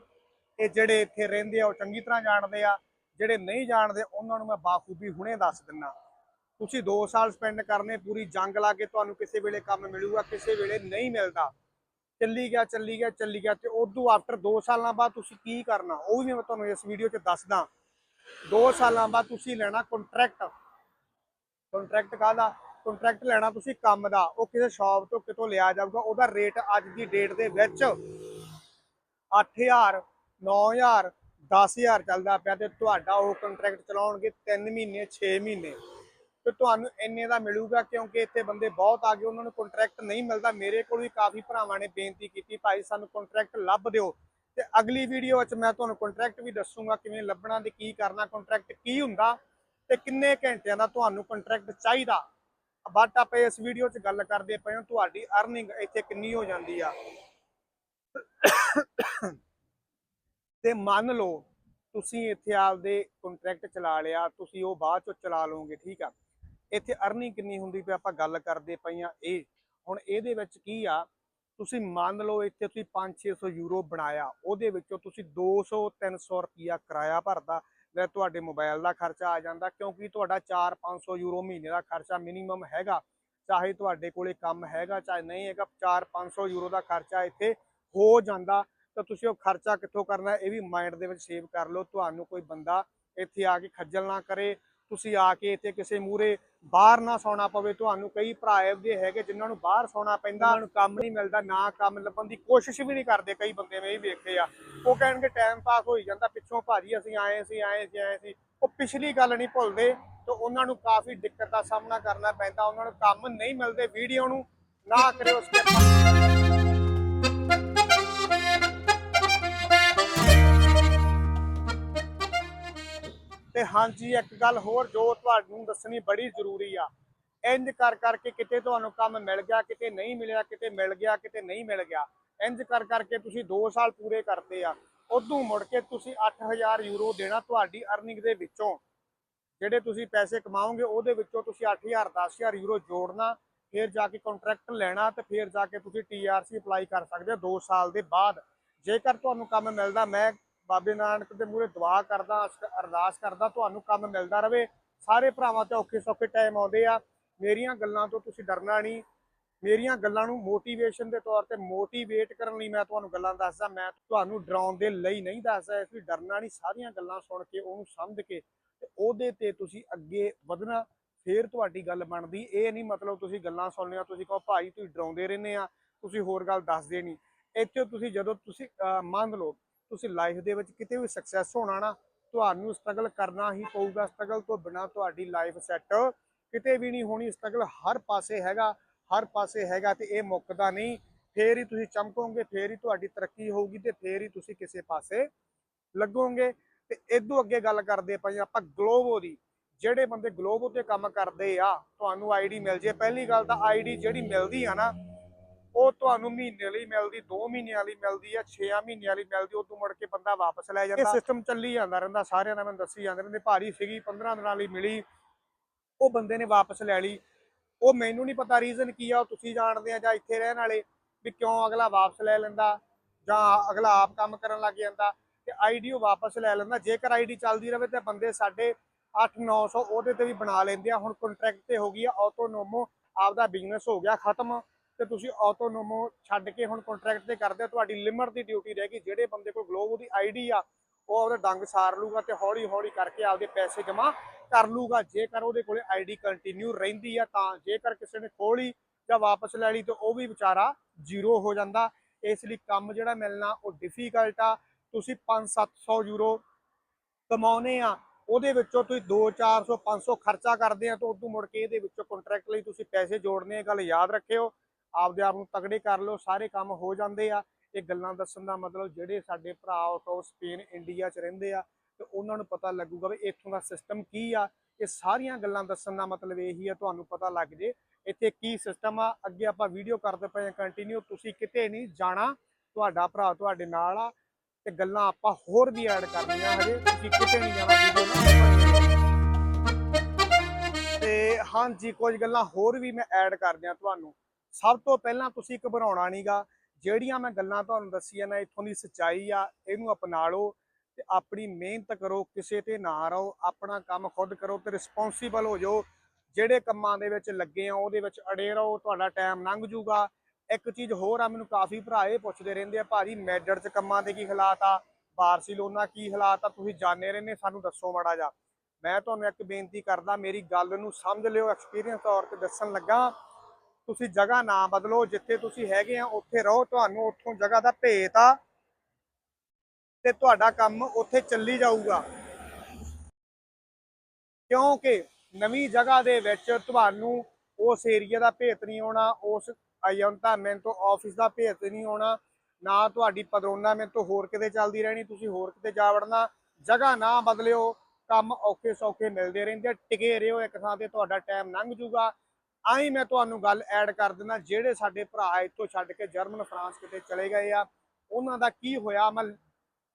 [SPEAKER 1] ਇਹ ਜਿਹੜੇ ਇੱਥੇ ਰਹਿੰਦੇ ਆ, ਉਹ ਚੰਗੀ ਤਰ੍ਹਾਂ ਜਾਣਦੇ ਆ। ਜਿਹੜੇ ਨਹੀਂ ਜਾਣਦੇ, ਉਹਨਾਂ ਨੂੰ ਮੈਂ ਬਾਖੂਬੀ ਹੁਣੇ ਦੱਸ ਦਿੰਨਾ। ਤੁਸੀਂ 2 ਸਾਲ ਸਪੈਂਡ ਕਰਨੇ, ਪੂਰੀ ਜੰਗ ਲਾ ਕੇ ਤੁਹਾਨੂੰ ਕਿਸੇ ਵੇਲੇ ਕੰਮ ਮਿਲੂਗਾ, ਕਿਸੇ ਵੇਲੇ ਨਹੀਂ ਮਿਲਦਾ। ਚੱਲੀ ਗਿਆ ਚੱਲੀ ਗਿਆ ਚੱਲੀ ਗਿਆ ਤੇ ਉਦੋਂ ਆਫਟਰ 2 ਸਾਲਾਂ ਬਾਅਦ ਤੁਸੀਂ ਕੀ ਕਰਨਾ? ਉਹ ਵੀ ਮੈਂ ਤੁਹਾਨੂੰ ਇਸ ਵੀਡੀਓ 'ਚ ਦੱਸਦਾ। 2 ਸਾਲਾਂ ਬਾਅਦ ਤੁਸੀਂ ਲੈਣਾ ਕੰਟਰੈਕਟ ਕੰਟਰੈਕਟ ਕਾਹਦਾ? ਕੰਟਰੈਕਟ ਲੈਣਾ ਤੁਸੀਂ ਕੰਮ ਦਾ। ਉਹ ਕਿਸੇ ਸ਼ਾਪ ਤੋਂ ਕਿਤੋਂ ਲਿਆ ਜਾਊਗਾ। ਉਹਦਾ ਰੇਟ ਅੱਜ ਦੀ ਡੇਟ ਦੇ ਵਿੱਚ 8000 9000 10000 ਚੱਲਦਾ ਪਿਆ ਤੇ ਤੁਹਾਡਾ ਉਹ ਕੰਟਰੈਕਟ ਚਲਾਉਣਗੇ 3 ਮਹੀਨੇ 6 ਮਹੀਨੇ। ਤੇ ਤੁਹਾਨੂੰ ਇੰਨੇ ਦਾ ਮਿਲੂਗਾ ਕਿਉਂਕਿ ਇੱਥੇ ਬੰਦੇ ਬਹੁਤ ਆ ਗਏ। ਉਹਨਾਂ ਨੂੰ ਕੰਟਰੈਕਟ ਨਹੀਂ ਮਿਲਦਾ। ਮੇਰੇ ਕੋਲ ਵੀ ਕਾਫੀ ਭਰਾਵਾਂ ਨੇ ਬੇਨਤੀ ਕੀਤੀ, ਭਾਈ, ਸਾਨੂੰ ਕੰਟਰੈਕਟ ਲੱਭ ਦਿਓ। ਤੇ ਅਗਲੀ ਵੀਡੀਓ ਵਿੱਚ ਮੈਂ ਤੁਹਾਨੂੰ ਕੰਟਰੈਕਟ ਵੀ ਦੱਸੂਗਾ ਕਿਵੇਂ ਲੱਭਣਾ ਤੇ ਕੀ ਕਰਨਾ ਕੰਟਰੈਕਟ ਕੀ ਹੁੰਦਾ ਤੇ ਕਿੰਨੇ ਘੰਟਿਆਂ ਦਾ ਤੁਹਾਨੂੰ ਕੰਟਰੈਕਟ ਚਾਹੀਦਾ। ਬਟ ਆਪਾਂ ਇਸ ਵੀਡੀਓ 'ਚ ਗੱਲ ਕਰਦੇ ਪਏ ਹਾਂ, ਤੁਹਾਡੀ ਅਰਨਿੰਗ ਇੱਥੇ ਕਿੰਨੀ ਹੋ ਜਾਂਦੀ ਆ। ਤੇ ਮੰਨ ਲਓ, ਤੁਸੀਂ ਇੱਥੇ ਆਪਦੇ ਕੰਟਰੈਕਟ ਚਲਾ ਲਿਆ, ਤੁਸੀਂ ਉਹ ਬਾਅਦ ਚੋਂ ਚਲਾ ਲਓਗੇ, ਠੀਕ ਆ। ਇੱਥੇ ਅਰਨਿੰਗ ਕਿੰਨੀ ਹੁੰਦੀ ਪਈ ਆਪਾਂ ਗੱਲ ਕਰਦੇ ਪਈਆਂ ਇਹ। ਹੁਣ ਇਹਦੇ ਵਿੱਚ ਕੀ ਆ ਤੁਸੀਂ ਮੰਨ ਲਓ ਇੱਥੇ ਤੁਸੀਂ 5-600 ਯੂਰੋ ਬਣਾਇਆ, ਉਹਦੇ ਵਿੱਚੋਂ ਤੁਸੀਂ 200-300 ਰੁਪਿਆ ਕਿਰਾਇਆ ਭਰਦਾ ਲੈ ਤੁਹਾਡੇ ਮੋਬਾਈਲ ਦਾ ਖਰਚਾ ਆ ਜਾਂਦਾ, ਕਿਉਂਕਿ ਤੁਹਾਡਾ 4-500 ਯੂਰੋ ਮਹੀਨੇ ਦਾ ਖਰਚਾ ਮਿਨੀਮਮ ਹੈਗਾ, ਚਾਹੇ ਤੁਹਾਡੇ ਕੋਲੇ ਕੰਮ ਹੈਗਾ ਚਾਹੇ ਨਹੀਂ ਹੈਗਾ 4-500 ਯੂਰੋ ਦਾ ਖਰਚਾ ਇੱਥੇ ਹੋ ਜਾਂਦਾ, ਤਾਂ ਤੁਸੀਂ ਉਹ ਖਰਚਾ ਕਿੱਥੋਂ ਕਰਨਾ, ਇਹ ਵੀ ਮਾਈਂਡ ਦੇ ਵਿੱਚ ਸੇਵ ਕਰ ਲਓ, ਤੁਹਾਨੂੰ ਕੋਈ ਬੰਦਾ ਇੱਥੇ ਆ ਕੇ ਖੱਜਲ ਨਾ ਕਰੇ ਤੁਸੀਂ ਆ ਕੇ ਇੱਥੇ ਕਿਸੇ ਮੂਰੇ ਬਾਹਰ ਨਾ ਸੌਣਾ ਪਵੇ, ਤੁਹਾਨੂੰ ਕਈ ਭਰਾ ਇਹਦੇ ਹੈਗੇ ਜਿਨ੍ਹਾਂ ਨੂੰ ਬਾਹਰ ਸੌਣਾ ਪੈਂਦਾ ਉਹਨਾਂ ਨੂੰ ਕੰਮ ਨਹੀਂ ਮਿਲਦਾ, ਨਾ ਕੰਮ ਲੱਭਣ ਦੀ ਕੋਸ਼ਿਸ਼ ਵੀ ਨਹੀਂ ਕਰਦੇ ਕਈ ਬੰਦੇ, ਮੈਂ ਇਹ ਵੇਖੇ ਆ। ਉਹ ਕਹਿਣਗੇ ਟਾਈਮ ਪਾਸ ਹੋਈ ਜਾਂਦਾ, ਪਿੱਛੋਂ ਭਾਜੀ ਅਸੀਂ ਆਏ ਸੀ ਆਏ ਸੀ ਆਏ ਸੀ। ਉਹ ਪਿਛਲੀ ਗੱਲ ਨਹੀਂ ਭੁੱਲਦੇ ਤੇ ਉਹਨਾਂ ਨੂੰ ਕਾਫੀ ਦਿੱਕਤ ਦਾ ਸਾਹਮਣਾ ਕਰਨਾ ਪੈਂਦਾ, ਉਹਨਾਂ ਨੂੰ ਕੰਮ ਨਹੀਂ ਮਿਲਦੇ ਵੀਡੀਓ ਨੂੰ, ਨਾ ਕਰਿਓ ਸਕਿਪ ਤੇ ਹਾਂਜੀ, ਇੱਕ ਗੱਲ ਹੋਰ ਜੋ ਤੁਹਾਨੂੰ ਦੱਸਣੀ ਬੜੀ ਜ਼ਰੂਰੀ ਆ। ਇੰਜ ਕਰ ਕਰਕੇ ਕਿਤੇ ਤੁਹਾਨੂੰ ਕੰਮ ਮਿਲ ਗਿਆ, ਕਿਤੇ ਨਹੀਂ ਮਿਲਿਆ, ਕਿਤੇ ਮਿਲ ਗਿਆ, ਕਿਤੇ ਨਹੀਂ ਮਿਲ ਗਿਆ। ਇੰਜ ਕਰ ਕਰਕੇ ਤੁਸੀਂ 2 ਸਾਲ ਪੂਰੇ ਕਰਦੇ ਆ। ਉਦੋਂ ਮੁੜ ਕੇ ਤੁਸੀਂ 8000 ਯੂਰੋ ਦੇਣਾ ਤੁਹਾਡੀ ਅਰਨਿੰਗ ਦੇ ਵਿੱਚੋਂ। ਜਿਹੜੇ ਤੁਸੀਂ ਪੈਸੇ ਕਮਾਓਗੇ, ਉਹਦੇ ਵਿੱਚੋਂ ਤੁਸੀਂ 8000 10000 ਯੂਰੋ ਜੋੜਨਾ, ਫਿਰ ਜਾ ਕੇ ਕੰਟਰੈਕਟ ਲੈਣਾ ਤੇ ਫਿਰ ਜਾ ਕੇ ਤੁਸੀਂ ਟੀਆਰਸੀ ਅਪਲਾਈ ਕਰ ਸਕਦੇ ਹੋ 2 ਸਾਲ ਦੇ ਬਾਅਦ। ਜੇਕਰ ਤੁਹਾਨੂੰ ਕੰਮ ਮਿਲਦਾ, ਮੈਂ ਬਾਬੇ ਨਾਨਕ ਦੇ ਮੂਹਰੇ ਦੁਆ ਕਰਦਾ ਅਰਦਾਸ ਕਰਦਾ, ਤੁਹਾਨੂੰ ਕੰਮ ਮਿਲਦਾ ਰਵੇ। ਸਾਰੇ ਭਰਾਵਾਂ ਤੇ ਔਖੇ ਸੌਖੇ ਟਾਈਮ ਆਉਂਦੇ ਆ। ਮੇਰੀਆਂ ਗੱਲਾਂ ਤੋਂ ਤੁਸੀਂ ਡਰਨਾ ਨਹੀਂ। ਮੇਰੀਆਂ ਗੱਲਾਂ ਨੂੰ ਮੋਟੀਵੇਸ਼ਨ ਦੇ ਤੌਰ ਤੇ ਮੋਟੀਵੇਟ ਕਰਨ ਲਈ ਮੈਂ ਤੁਹਾਨੂੰ ਗੱਲਾਂ ਦੱਸਦਾ। ਮੈਂ ਤੁਹਾਨੂੰ ਡਰਾਉਣ ਦੇ ਲਈ ਨਹੀਂ ਦੱਸਦਾ। ਇਸ ਲਈ ਡਰਨਾ ਨਹੀਂ। ਸਾਰੀਆਂ ਗੱਲਾਂ ਸੁਣ ਕੇ, ਉਹਨੂੰ ਸਮਝ ਕੇ ਤੇ ਉਹਦੇ ਤੇ ਤੁਸੀਂ ਅੱਗੇ ਵਧਣਾ, ਫੇਰ ਤੁਹਾਡੀ ਗੱਲ ਬਣਦੀ। ਇਹ ਨਹੀਂ ਮਤਲਬ ਤੁਸੀਂ ਗੱਲਾਂ ਸੁਣ ਸੁਣਨੀਆਂ ਤੁਸੀਂ ਕਹੋ, ਭਾਈ, ਤੁਸੀਂ ਡਰਾਉਂਦੇ ਰਹਿੰਦੇ ਆ। ਤੁਸੀਂ ਹੋਰ ਗੱਲ ਦੱਸਦੇ ਨਹੀਂ। ਇੱਥੇ ਤੁਸੀਂ ਜਦੋਂ ਤੁਸੀਂ ਮੰਨ ਲਓ ਤੁਸੀਂ ਲਾਈਫ ਦੇ ਵਿੱਚ ਕਿਤੇ ਵੀ ਸਕਸੈਸ ਹੋਣਾ ਨਾ, ਤੁਹਾਨੂੰ ਸਟਰਗਲ ਕਰਨਾ ਹੀ ਪਊਗਾ। ਸਟਰਗਲ ਤੋਂ ਬਿਨਾ ਤੁਹਾਡੀ ਲਾਈਫ ਸੈੱਟ ਕਿਤੇ ਵੀ ਨਹੀਂ ਹੋਣੀ। ਸਟਰਗਲ ਹਰ ਪਾਸੇ ਹੈਗਾ, ਹਰ ਪਾਸੇ ਹੈਗਾ ਤੇ ਇਹ ਮੁੱਕਦਾ ਨਹੀਂ। ਫੇਰ ਹੀ ਤੁਸੀਂ ਚਮਕੋਗੇ, ਫੇਰ ਹੀ ਤੁਹਾਡੀ ਤਰੱਕੀ ਹੋਊਗੀ ਤੇ ਫੇਰ ਹੀ ਤੁਸੀਂ ਕਿਸੇ ਪਾਸੇ ਲੱਗੋਗੇ। ਤੇ ਇਦੋਂ ਅੱਗੇ ਗੱਲ ਕਰਦੇ ਪਏ ਆਪਾਂ ਗਲੋਬੋ ਦੀ। ਜਿਹੜੇ ਬੰਦੇ ਗਲੋਬੋ ਤੇ ਕੰਮ ਕਰਦੇ ਆ, ਤੁਹਾਨੂੰ ਆਈਡੀ ਮਿਲ ਜੇ। ਪਹਿਲੀ ਗੱਲ ਤਾਂ ਆਈਡੀ ਜਿਹੜੀ ਮਿਲਦੀ ਆ ਨਾ ਉਹ ਤੁਹਾਨੂੰ ਮਹੀਨੇ ਲਈ ਮਿਲਦੀ 2 ਮਹੀਨਿਆਂ ਲਈ ਮਿਲਦੀ ਆ 6 ਮਹੀਨਿਆਂ ਲਈ ਮਿਲਦੀ ਉਦੋਂ ਮੁੜ ਕੇ ਬੰਦਾ ਵਾਪਸ ਲੈ ਜਾਂਦਾ। ਇਹ ਸਿਸਟਮ ਚੱਲੀ ਜਾਂਦਾ ਰਹਿੰਦਾ ਸਾਰਿਆਂ ਦਾ ਮੈਨੂੰ ਦੱਸੀ ਜਾਂਦੇ ਰਹਿੰਦੇ। ਭਾਰੀ ਸੀਗੀ 15 ਦਿਨਾਂ ਲਈ ਮਿਲੀ ਉਹ ਬੰਦੇ ਨੇ ਵਾਪਸ ਲੈ ਲਈ। ਉਹ ਮੈਨੂੰ ਨਹੀਂ ਪਤਾ ਰੀਜ਼ਨ ਕੀ ਆ ਉਹ ਤੁਸੀਂ ਜਾਣਦੇ ਆ ਜਾਂ ਇੱਥੇ ਰਹਿਣ ਵਾਲੇ ਵੀ ਕਿਉਂ ਅਗਲਾ ਵਾਪਸ ਲੈ ਲੈਂਦਾ ਜਾਂ ਅਗਲਾ ਆਪ ਕੰਮ ਕਰਨ ਲੱਗ ਜਾਂਦਾ ਤੇ ਆਈਡੀ ਉਹ ਵਾਪਸ ਲੈ ਲੈਂਦਾ। ਜੇਕਰ ਆਈਡੀ ਚੱਲਦੀ ਰਵੇ ਤੇ ਬੰਦੇ ਸਾਡੇ 8-900 ਉਹਦੇ ਤੇ ਵੀ ਬਣਾ ਲੈਂਦੇ ਆ। ਹੁਣ ਕੰਟਰੈਕਟ ਤੇ ਹੋ ਗਈ ਆ ਆਟੋਨੋਮੋ ਆਪਦਾ ਬਿਜ਼ਨਸ ਹੋ ਗਿਆ ਖਤਮ। ਤੇ ਤੁਸੀਂ ਆਟੋਨੋਮੋ ਛੱਡ ਕੇ ਹੁਣ ਕੰਟਰੈਕਟ ਤੇ ਕਰਦੇ ਹੋ, ਤੁਹਾਡੀ ਲਿਮਟ ਦੀ ਡਿਊਟੀ ਰਹਿ ਗਈ। ਜਿਹੜੇ ਬੰਦੇ ਕੋਲ ਗਲੋਬ ਦੀ ਆਈਡੀ ਆ, ਉਹ ਉਹਦਾ ਡੰਗ ਸਾਰ ਲੂਗਾ ਤੇ ਹੌਲੀ ਹੌਲੀ ਕਰਕੇ ਆਪਦੇ ਪੈਸੇ ਜਮਾ ਕਰ ਲੂਗਾ। ਜੇਕਰ ਉਹਦੇ ਕੋਲੇ ਆਈਡੀ ਕੰਟੀਨਿਊ ਰਹਿੰਦੀ ਆ, ਤਾਂ ਜੇਕਰ ਕਿਸੇ ਨੇ ਖੋਲੀ ਜਾਂ ਵਾਪਸ ਲੈ ਲਈ, ਤਾਂ ਉਹ ਵੀ ਵਿਚਾਰਾ ਜ਼ੀਰੋ ਹੋ ਜਾਂਦਾ। ਇਸ ਲਈ ਕੰਮ ਜਿਹੜਾ ਮਿਲਣਾ, ਉਹ ਡਿਫਿਕਲਟ ਆ। ਤੁਸੀਂ 5-700 ਯੂਰੋ ਕਮਾਉਨੇ ਆ, ਉਹਦੇ ਵਿੱਚੋਂ ਤੁਸੀਂ 2 400 500 ਖਰਚਾ ਕਰਦੇ ਆ, ਤਾਂ ਉਦੋਂ ਮੁੜ ਕੇ ਇਹਦੇ ਵਿੱਚੋਂ ਕੰਟਰੈਕਟ ਲਈ ਤੁਸੀਂ ਪੈਸੇ ਜੋੜਨੇ ਆ। ਗੱਲ ਯਾਦ ਰੱਖਿਓ ਆਪਦੇ ਆਪ ਨੂੰ ਤਗੜੇ ਕਰ ਲਓ, ਸਾਰੇ ਕੰਮ ਹੋ ਜਾਂਦੇ ਆ। ਇਹ ਗੱਲਾਂ ਦੱਸਣ ਦਾ ਮਤਲਬ ਜਿਹੜੇ ਸਾਡੇ ਭਰਾ ਆਊਟ ਆਫ ਸਪੇਨ ਇੰਡੀਆ 'ਚ ਰਹਿੰਦੇ ਆ, ਤੇ ਉਹਨਾਂ ਨੂੰ ਪਤਾ ਲੱਗੂਗਾ ਵੀ ਇੱਥੋਂ ਦਾ ਸਿਸਟਮ ਕੀ ਆ। ਇਹ ਸਾਰੀਆਂ ਗੱਲਾਂ ਦੱਸਣ ਦਾ ਮਤਲਬ ਇਹੀ ਆ, ਤੁਹਾਨੂੰ ਪਤਾ ਲੱਗ ਜੇ। ਇੱਥੇ ਕੀ ਸਿਸਟਮ ਆ, ਅੱਗੇ ਆਪਾਂ ਵੀਡੀਓ ਕਰਦੇ ਪਏ ਆ ਕੰਟੀਨਿਊ ਤੁਸੀਂ ਕਿਤੇ ਨਹੀਂ ਜਾਣਾ, ਤੁਹਾਡਾ ਭਰਾ ਤੁਹਾਡੇ ਨਾਲ ਆ, ਤੇ ਗੱਲਾਂ ਆਪਾਂ ਹੋਰ ਵੀ ਐਡ ਕਰਨੀਆਂ ਹਜੇ। ਤੁਸੀਂ ਕਿਤੇ ਨਹੀਂ ਜਾਣਾ ਵੀਡੀਓ ਤੇ ਹਾਂਜੀ, ਕੁਝ ਗੱਲਾਂ ਹੋਰ ਵੀ ਮੈਂ ਐਡ ਕਰਦਿਆਂ ਤੁਹਾਨੂੰ। ਸਭ ਤੋਂ ਪਹਿਲਾਂ ਤੁਸੀਂ ਘਬਰਾਉਣਾ ਨਹੀਂਗਾ ਜਿਹੜੀਆਂ ਮੈਂ ਗੱਲਾਂ ਤੁਹਾਨੂੰ ਦੱਸੀਆਂ ਨਾ, ਇੱਥੋਂ ਦੀ ਸੱਚਾਈ ਆ, ਇਹਨੂੰ ਅਪਣਾ ਲਓ ਤੇ ਆਪਣੀ ਮਿਹਨਤ ਕਰੋ, ਕਿਸੇ ਤੇ ਨਾ ਰਹੋ, ਆਪਣਾ ਕੰਮ ਖੁਦ ਕਰੋ ਤੇ ਰਿਸਪੌਂਸੀਬਲ ਹੋ ਜਾਓ। ਜਿਹੜੇ ਕੰਮਾਂ ਦੇ ਵਿੱਚ ਲੱਗੇ ਆ, ਉਹਦੇ ਵਿੱਚ ਅੜੇ ਰਹੋ, ਤੁਹਾਡਾ ਟਾਈਮ ਲੰਘ ਜੂਗਾ ਇੱਕ ਚੀਜ਼ ਹੋਰ ਆ, ਮੈਨੂੰ ਕਾਫੀ ਭਰਾ ਇਹ ਪੁੱਛਦੇ ਰਹਿੰਦੇ ਆ, ਭਾਜੀ ਮੈਡਰ ਚ ਕੰਮਾਂ ਦੇ ਕੀ ਹਾਲਾਤ ਆ? ਬਾਰਸੀਲੋਨਾ ਕੀ ਹਾਲਾਤ ਆ? ਤੁਸੀਂ ਜਾਣੇ ਰਹਿੰਦੇ, ਸਾਨੂੰ ਦੱਸੋ ਮਾੜਾ ਜਾ ਮੈਂ ਤੁਹਾਨੂੰ ਇੱਕ ਬੇਨਤੀ ਕਰਦਾ, ਮੇਰੀ ਗੱਲ ਨੂੰ ਸਮਝ ਲਿਓ ਐਕਸਪੀਰੀਅੰਸ ਤੌਰ ਤੇ ਦੱਸਣ ਲੱਗਾ। ਤੁਸੀਂ ਜਗ੍ਹਾ ਨਾ ਬਦਲੋ ਜਿੱਥੇ ਤੁਸੀਂ ਹੈਗੇ ਆ ਉੱਥੇ ਰਹੋ। ਤੁਹਾਨੂੰ ਉੱਥੋਂ ਜਗ੍ਹਾ ਦਾ ਭੇਤ ਆ ਤੇ ਤੁਹਾਡਾ ਕੰਮ ਉੱਥੇ ਚੱਲੀ ਜਾਊਗਾ। ਕਿਉਂਕਿ ਨਵੀਂ ਜਗ੍ਹਾ ਦੇ ਵਿੱਚ ਤੁਹਾਨੂੰ ਉਸ ਏਰੀਆ ਦਾ ਭੇਤ ਨਹੀਂ ਆਉਣਾ ਉਸ ਅਯੰਤਾ ਤੋਂ ਆਫਿਸ ਦਾ ਭੇਤ ਨਹੀਂ ਆਉਣਾ ਨਾ ਤੁਹਾਡੀ ਪਦਰੋਨਾ ਤੋਂ ਹੋਰ ਕਿਤੇ ਚੱਲਦੀ ਰਹਿਣੀ ਤੁਸੀਂ ਹੋਰ ਕਿਤੇ ਜਾ ਵੜਨਾ। ਜਗ੍ਹਾ ਨਾ ਬਦਲਿਓ ਕੰਮ ਔਖੇ ਸੌਖੇ ਮਿਲਦੇ ਰਹਿੰਦੇ ਆ, ਟਿਕੇ ਰਹੋ ਇੱਕ ਥਾਂ ਤੇ ਤੁਹਾਡਾ ਟਾਈਮ ਲੰਘ ਜੂਗਾ ਆਈ ਮੈਂ ਤੁਹਾਨੂੰ ਗੱਲ ਐਡ ਕਰ ਦਿੰਦਾ, ਜਿਹੜੇ ਸਾਡੇ ਭਰਾ ਇੱਥੋਂ ਛੱਡ ਕੇ ਜਰਮਨ, ਫਰਾਂਸ ਕਿਤੇ ਚਲੇ ਗਏ ਆ, ਉਹਨਾਂ ਦਾ ਕੀ ਹੋਇਆ? ਮੈਂ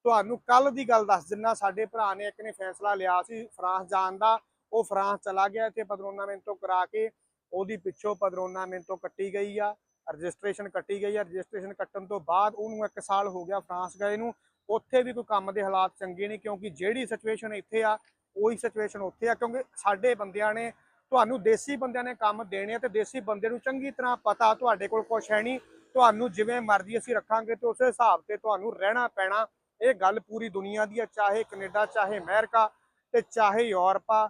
[SPEAKER 1] ਤੁਹਾਨੂੰ ਕੱਲ ਦੀ ਗੱਲ ਦੱਸ ਦਿੰਨਾ ਸਾਡੇ ਭਰਾ ਨੇ ਇੱਕ ਨੇ ਫੈਸਲਾ ਲਿਆ ਸੀ ਫਰਾਂਸ ਜਾਣ ਦਾ, ਉਹ ਫਰਾਂਸ ਚਲਾ ਗਿਆ ਤੇ ਪਦਰੋਨਾ ਤੋਂ ਕਰਾ ਕੇ, ਉਹਦੀ ਪਿੱਛੋਂ ਪਦਰੋਨਾ ਤੋਂ ਕੱਟੀ ਗਈ ਆ, ਰਜਿਸਟ੍ਰੇਸ਼ਨ ਕੱਟੀ ਗਈ ਆ, ਰਜਿਸਟ੍ਰੇਸ਼ਨ ਕੱਟਣ ਤੋਂ ਬਾਅਦ ਉਹਨੂੰ 1 ਸਾਲ ਹੋ ਗਿਆ ਫਰਾਂਸ ਗਏ ਨੂੰ, ਉੱਥੇ ਵੀ ਕੋਈ ਕੰਮ ਦੇ ਹਾਲਾਤ ਚੰਗੇ ਨਹੀਂ, ਕਿਉਂਕਿ ਜਿਹੜੀ ਸਿਚੁਏਸ਼ਨ ਇੱਥੇ ਆ, ਉਹੀ ਸਿਚੁਏਸ਼ਨ ਉੱਥੇ ਆ, ਕਿਉਂਕਿ ਸਾਡੇ ਬੰਦਿਆਂ ਨੇ ਤੁਹਾਨੂੰ ਦੇਸੀ ਬੰਦਿਆਂ ਨੇ ਕੰਮ ਦੇਣੇ ਆ ਤੇ ਦੇਸੀ ਬੰਦੇ ਨੂੰ ਚੰਗੀ ਤਰ੍ਹਾਂ ਪਤਾ ਤੁਹਾਡੇ ਕੋਲ ਕੁਛ ਹੈ ਨਹੀਂ। ਤੁਹਾਨੂੰ ਜਿਵੇਂ ਮਰਜ਼ੀ ਅਸੀਂ ਰੱਖਾਂਗੇ ਤੇ ਉਸੇ ਹਿਸਾਬ ਤੇ ਤੁਹਾਨੂੰ ਰਹਿਣਾ ਪੈਣਾ। ਇਹ ਗੱਲ ਪੂਰੀ ਦੁਨੀਆ ਦੀ ਆ, ਚਾਹੇ ਕੈਨੇਡਾ, ਚਾਹੇ ਅਮਰੀਕਾ ਤੇ ਚਾਹੇ ਯੂਰਪ। ਆ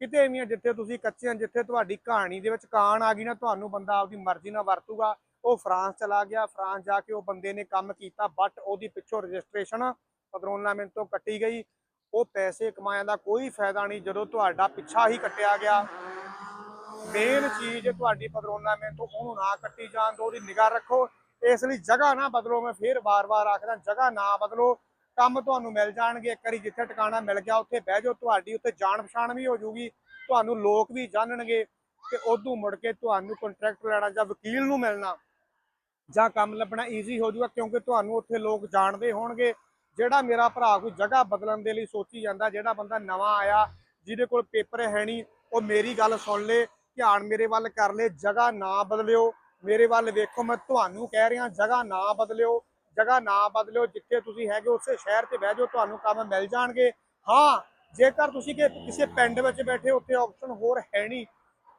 [SPEAKER 1] ਕਿਤੇ ਵੀ ਆ, ਜਿੱਥੇ ਤੁਸੀਂ ਕੱਚੇ ਜਿੱਥੇ ਤੁਹਾਡੀ ਕਹਾਣੀ ਦੇ ਵਿੱਚ ਕਾਣ ਆ ਗਈ ਨਾ, ਤੁਹਾਨੂੰ ਬੰਦਾ ਆਪਦੀ ਮਰਜ਼ੀ ਨਾਲ ਵਰਤੂਗਾ। ਉਹ ਫਰਾਂਸ ਚਲਾ ਗਿਆ, ਫਰਾਂਸ ਜਾ ਕੇ ਉਹ ਬੰਦੇ ਨੇ ਕੰਮ ਕੀਤਾ ਬਟ ਉਹਦੀ ਪਿੱਛੋਂ ਰਜਿਸਟ੍ਰੇਸ਼ਨ ਪਦਰੋਨਾਮੈਂਟ ਤੋਂ ਕੱਟੀ ਗਈ। ਉਹ ਪੈਸੇ ਕਮਾਇਆ ਦਾ ਕੋਈ ਫਾਇਦਾ ਨਹੀਂ, ਜਦੋਂ ਤੁਹਾਡਾ ਪਿੱਛਾ ਹੀ ਕੱਟਿਆ ਗਿਆ। ਮੇਨ ਚੀਜ਼ ਤੁਹਾਡੀ ਪਦਰੋਨਾਮੈਂਟ ਤੋਂ ਉਹਨੂੰ ਨਾ ਕੱਟੀ ਜਾਣ ਦਿਓ ਉਹਦੀ ਨਿਗਾਹ ਰੱਖੋ। ਇਸ ਲਈ ਜਗ੍ਹਾ ਨਾ ਬਦਲੋ, ਮੈਂ ਫੇਰ ਵਾਰ ਵਾਰ ਆਖਦਾ, ਜਗ੍ਹਾ ਨਾ ਬਦਲੋ। ਕੰਮ ਤੁਹਾਨੂੰ ਮਿਲ ਜਾਣਗੇ। ਇੱਕ ਵਾਰੀ ਜਿੱਥੇ ਟਿਕਾਣਾ ਮਿਲ ਗਿਆ, ਉੱਥੇ ਬਹਿ ਜਾਓ। ਤੁਹਾਡੀ ਉੱਥੇ ਜਾਣ ਪਛਾਣ ਵੀ ਹੋ ਜੂਗੀ। ਤੁਹਾਨੂੰ ਲੋਕ ਵੀ ਜਾਣਨਗੇ ਤੇ ਉਦੋਂ ਮੁੜ ਕੇ ਤੁਹਾਨੂੰ ਕੰਟਰੈਕਟ ਲੈਣਾ ਜਾਂ ਵਕੀਲ ਨੂੰ ਮਿਲਣਾ ਜਾਂ ਕੰਮ ਲੱਭਣਾ ਈਜ਼ੀ ਹੋ ਜਾਊਗਾ ਕਿਉਂਕਿ ਤੁਹਾਨੂੰ ਉੱਥੇ ਲੋਕ ਜਾਣਦੇ ਹੋਣਗੇ। ਜਿਹੜਾ ਮੇਰਾ ਭਰਾ ਕੋਈ ਜਗ੍ਹਾ ਬਦਲਣ ਦੇ ਲਈ ਸੋਚੀ ਜਾਂਦਾ, ਜਿਹੜਾ ਬੰਦਾ ਨਵਾਂ ਆਇਆ, ਜਿਹਦੇ ਕੋਲ ਪੇਪਰ ਹੈ ਨਹੀਂ, ਉਹ ਮੇਰੀ ਗੱਲ ਸੁਣ ਲੇ। ਧਿਆਨ ਮੇਰੇ ਵੱਲ ਕਰ ਲੇ ਜਗ੍ਹਾ ਨਾ ਬਦਲਿਓ। ਮੇਰੇ ਵੱਲ ਵੇਖੋ, ਮੈਂ ਤੁਹਾਨੂੰ ਕਹਿ ਰਿਹਾ, ਜਗ੍ਹਾ ਨਾ ਬਦਲਿਓ। ਜਗ੍ਹਾ ਨਾ ਬਦਲਿਓ, ਜਿੱਥੇ ਤੁਸੀਂ ਹੈਗੇ, ਉਸੇ ਸ਼ਹਿਰ 'ਚ ਬਹਿ ਜਾਓ, ਤੁਹਾਨੂੰ ਕੰਮ ਮਿਲ ਜਾਣਗੇ। ਹਾਂ, ਜੇਕਰ ਤੁਸੀਂ ਕਿ ਕਿਸੇ ਪਿੰਡ ਵਿੱਚ ਬੈਠੇ ਉੱਥੇ ਆਪਸ਼ਨ ਹੋਰ ਹੈ ਨਹੀਂ,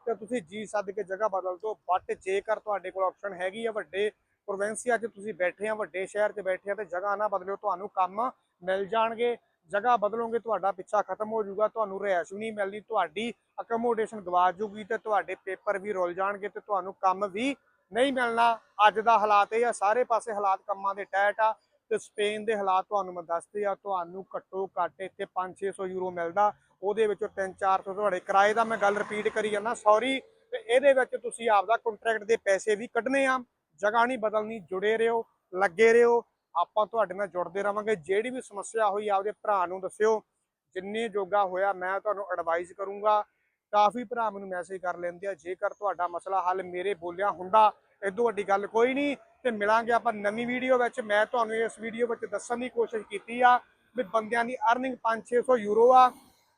[SPEAKER 1] ਤੇ ਤੁਸੀਂ ਜੀ ਸੱਦ ਕੇ ਜਗ੍ਹਾ ਬਦਲ ਦਿਓ। ਬਟ ਜੇਕਰ ਤੁਹਾਡੇ ਕੋਲ ਆਪਸ਼ਨ ਹੈਗੀ ਆ ਵੱਡੇ ਪ੍ਰੋਵਿੰਸੀਆ 'ਚ ਤੁਸੀਂ ਬੈਠੇ ਆ, ਵੱਡੇ ਸ਼ਹਿਰ 'ਚ ਬੈਠੇ ਆ, ਤੇ ਜਗ੍ਹਾ ਨਾ ਬਦਲਿਓ, ਤੁਹਾਨੂੰ ਕੰਮ ਮਿਲ ਜਾਣਗੇ। ਜਗ੍ਹਾ ਬਦਲੋਗੇ, ਤੁਹਾਡਾ ਪਿੱਛਾ ਖਤਮ ਹੋ ਜਾਊਗਾ, ਤੁਹਾਨੂੰ ਰਿਹਾਇਸ਼ ਵੀ ਨਹੀਂ ਮਿਲਣੀ, ਤੁਹਾਡੀ ਅਕਮੋਡੇਸ਼ਨ ਗਵਾ ਜੂਗੀ ਤੇ ਤੁਹਾਡੇ ਪੇਪਰ ਵੀ ਰੁੱਲ ਜਾਣਗੇ ਤੇ ਤੁਹਾਨੂੰ ਕੰਮ ਵੀ ਨਹੀਂ ਮਿਲਣਾ। ਅੱਜ ਦਾ ਹਾਲਾਤ ਇਹ ਆ, ਸਾਰੇ ਪਾਸੇ ਹਾਲਾਤ ਕੰਮਾਂ ਦੇ ਟੈਟ ਆ ਤੇ ਸਪੇਨ ਦੇ ਹਾਲਾਤ ਤੁਹਾਨੂੰ ਮੈਂ ਦੱਸਦੇ ਆ, ਤੁਹਾਨੂੰ ਘੱਟੋ ਘੱਟ ਇੱਥੇ 5-600 ਯੂਰੋ ਮਿਲਦਾ। ਉਹਦੇ ਵਿੱਚੋਂ 3-400 ਤੁਹਾਡੇ ਕਿਰਾਏ ਦਾ ਮੈਂ ਗੱਲ ਰਿਪੀਟ ਕਰੀ ਜਾਂਦਾ ਸੌਰੀ ਤੇ ਇਹਦੇ ਵਿੱਚ ਤੁਸੀਂ ਆਪਦਾ ਕੰਟਰੈਕਟ ਦੇ ਪੈਸੇ ਵੀ ਕੱਢਨੇ ਆ। ਜਗ੍ਹਾ ਨਹੀਂ ਬਦਲਣੀ, ਜੁੜੇ ਰਹੋ, ਲੱਗੇ ਰਹੋ। ਆਪਾਂ ਤੁਹਾਡੇ ਨਾਲ ਜੁੜਦੇ ਰਵਾਂਗੇ। ਜਿਹੜੀ ਵੀ ਸਮੱਸਿਆ ਹੋਈ ਆਪਦੇ ਭਰਾ ਨੂੰ ਦੱਸਿਓ। ਜਿੰਨੇ ਜੋਗਾ ਹੋਇਆ ਮੈਂ ਤੁਹਾਨੂੰ ਐਡਵਾਈਸ ਕਰੂੰਗਾ। ਕਾਫੀ ਭਰਾ ਮੈਨੂੰ ਮੈਸੇਜ ਕਰ ਲੈਂਦੇ ਆ, ਜੇਕਰ ਤੁਹਾਡਾ ਮਸਲਾ ਹੱਲ ਮੇਰੇ ਬੋਲਿਆ ਹੁੰਦਾ ਇਦੋਂ ਵੱਡੀ ਗੱਲ ਕੋਈ ਨਹੀਂ। ਤੇ ਮਿਲਾਂਗੇ ਆਪਾਂ ਨਵੀਂ ਵੀਡੀਓ ਵਿੱਚ। ਮੈਂ ਤੁਹਾਨੂੰ ਇਸ ਵੀਡੀਓ ਵਿੱਚ ਦੱਸਣ ਦੀ ਕੋਸ਼ਿਸ਼ ਕੀਤੀ ਆ ਵੀ ਬੰਦਿਆਂ ਦੀ ਅਰਨਿੰਗ 5-600 ਯੂਰੋ ਆ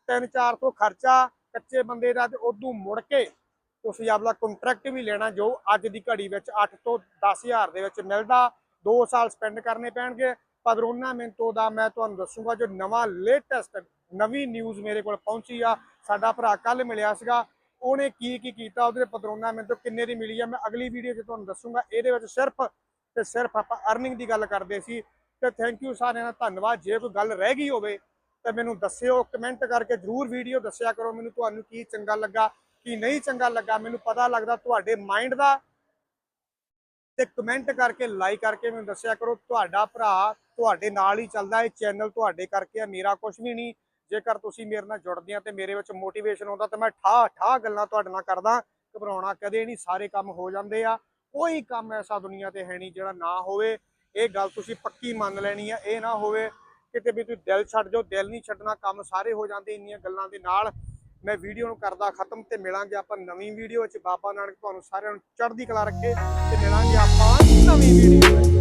[SPEAKER 1] 3-400 ਖਰਚਾ, ਕੱਚੇ ਬੰਦੇ ਦਾ ਤੇ ਉਦੋਂ ਮੁੜ ਕੇ ਤੁਸੀਂ ਆਪਦਾ ਕੰਟਰੈਕਟ ਵੀ ਲੈਣਾ ਜੋ ਅੱਜ ਦੀ ਘੜੀ ਵਿੱਚ 8 ਤੋਂ 10000 ਦੇ ਵਿੱਚ ਮਿਲਦਾ। 2 ਸਾਲ ਸਪੈਂਡ ਕਰਨੇ ਪੈਣਗੇ। ਪਦਰੋਨਾ ਮਿੰਟੋ ਦਾ ਮੈਂ ਤੁਹਾਨੂੰ ਦੱਸੂਗਾ, ਜੋ ਨਵਾਂ ਲੇਟੈਸਟ ਨਵੀਂ ਨਿਊਜ਼ ਮੇਰੇ ਕੋਲ ਪਹੁੰਚੀ ਆ, ਸਾਡਾ ਭਰਾ ਕੱਲ ਮਿਲਿਆ ਸੀਗਾ। ਉਹਨੇ ਕੀ ਕੀ ਕੀਤਾ, ਉਹਦੇ ਪਦਰੋਨਾ ਮਿੰਟੋ ਕਿੰਨੇ ਦੀ ਮਿਲੀ ਆ, ਮੈਂ ਅਗਲੀ ਵੀਡੀਓ 'ਚ ਤੁਹਾਨੂੰ ਦੱਸੂਗਾ। ਇਹਦੇ ਵਿੱਚ ਸਿਰਫ ਤੇ ਸਿਰਫ ਆਪਾਂ ਅਰਨਿੰਗ ਦੀ ਗੱਲ ਕਰਦੇ ਸੀ। ਤੇ ਥੈਂਕ ਯੂ ਸਾਰਿਆਂ ਦਾ ਧੰਨਵਾਦ। ਜੇ ਕੋਈ ਗੱਲ ਰਹਿ ਗਈ ਹੋਵੇ, ਤਾਂ ਮੈਨੂੰ ਦੱਸਿਓ ਕਮੈਂਟ ਕਰਕੇ ਜਰੂਰ ਵੀਡੀਓ ਦੱਸਿਆ ਕਰੋ। ਮੈਨੂੰ ਤੁਹਾਨੂੰ ਕੀ ਚੰਗਾ ਲੱਗਾ, ਕੀ ਨਹੀਂ ਚੰਗਾ ਲੱਗਾ, ਮੈਨੂੰ ਪਤਾ ਲੱਗਦਾ ਤੁਹਾਡੇ ਮਾਈਂਡ ਦਾ ਤੇ ਕਮੈਂਟ ਕਰਕੇ ਲਾਈਕ ਕਰਕੇ ਮੈਨੂੰ ਦੱਸਿਆ ਕਰੋ, ਤੁਹਾਡਾ ਭਰਾ ਤੁਹਾਡੇ ਨਾਲ ਹੀ ਚੱਲਦਾ ਇਹ ਚੈਨਲ ਤੁਹਾਡੇ ਕਰਕੇ ਆ ਮੇਰਾ ਕੁਝ ਵੀ ਨਹੀਂ। ਜੇਕਰ ਤੁਸੀਂ ਮੇਰੇ ਨਾਲ ਜੁੜਦੇ ਆ ਤੇ ਮੇਰੇ ਵਿੱਚ ਮੋਟੀਵੇਸ਼ਨ ਆਉਂਦਾ ਤਾਂ ਮੈਂ ਠਾ ਠਾ ਗੱਲਾਂ ਤੁਹਾਡੇ ਨਾਲ ਕਰਦਾ, ਘਬਰਾਉਣਾ ਕਦੇ ਨਹੀਂ, ਸਾਰੇ ਕੰਮ ਹੋ ਜਾਂਦੇ ਆ। ਕੋਈ ਕੰਮ ਐਸਾ ਦੁਨੀਆ ਤੇ ਹੈ ਨਹੀਂ ਜਿਹੜਾ ਨਾ ਹੋਵੇ। ਇਹ ਗੱਲ ਤੁਸੀਂ ਪੱਕੀ ਮੰਨ ਲੈਣੀ ਆ, ਇਹ ਨਾ ਹੋਵੇ ਕਿਤੇ ਵੀ ਤੁਸੀਂ ਦਿਲ ਛੱਡ ਜਾਓ, ਦਿਲ ਨਹੀਂ ਛੱਡਣਾ, ਕੰਮ ਸਾਰੇ ਹੋ ਜਾਂਦੇ ਇੰਨੀਆਂ ਗੱਲਾਂ ਦੇ ਨਾਲ। ਮੈਂ ਵੀਡੀਓ ਨੂੰ ਕਰਦਾ ਖਤਮ ਤੇ ਮਿਲਾਂਗੇ ਆਪਾਂ ਨਵੀਂ ਵੀਡੀਓ ਵਿੱਚ। ਬਾਬਾ ਨਾਨਕ ਤੁਹਾਨੂੰ ਸਾਰਿਆਂ ਨੂੰ ਚੜ੍ਹਦੀ ਕਲਾ ਰੱਖੇ ਤੇ ਮਿਲਾਂਗੇ ਆਪਾਂ ਨਵੀਂ ਵੀਡੀਓ ਵਿੱਚ।